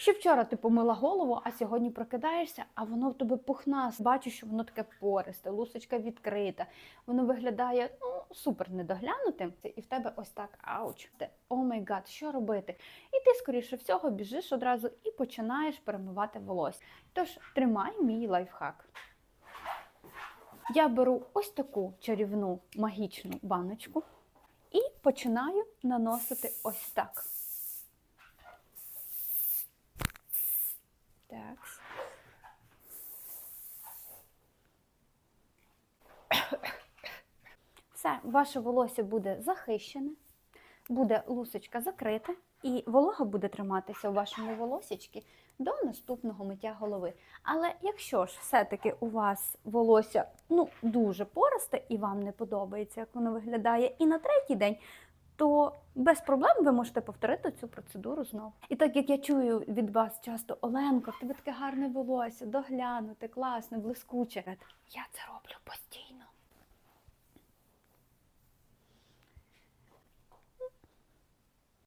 Ще вчора ти помила голову, а сьогодні прокидаєшся, а воно в тебе пухнасте. Бачу, що воно таке пористе, лусочка відкрита. Воно виглядає ну супер недоглянутим. І в тебе ось так ауч. О май гад, що робити? І ти, скоріше всього, біжиш одразу і починаєш перемивати волосся. Тож тримай мій лайфхак. Я беру ось таку чарівну магічну баночку і починаю наносити ось так. Так. Все, ваше волосся буде захищене, буде лусочка закрита, і волога буде триматися у вашому волосічці до наступного миття голови. Але якщо ж все-таки у вас волосся ну, дуже поросте і вам не подобається, як воно виглядає, і на третій день, то без проблем ви можете повторити цю процедуру знову. І так як я чую від вас часто, Оленко, в тебе таке гарне волосся, доглянути, класне, блискуче. Я це роблю.